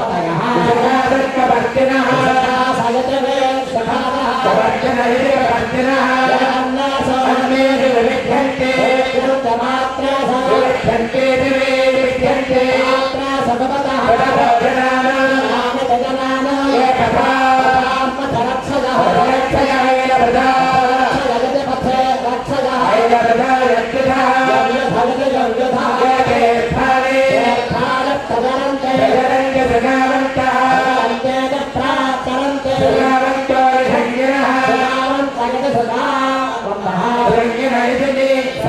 సహస్రవర్తిన సహస్రవర్తిన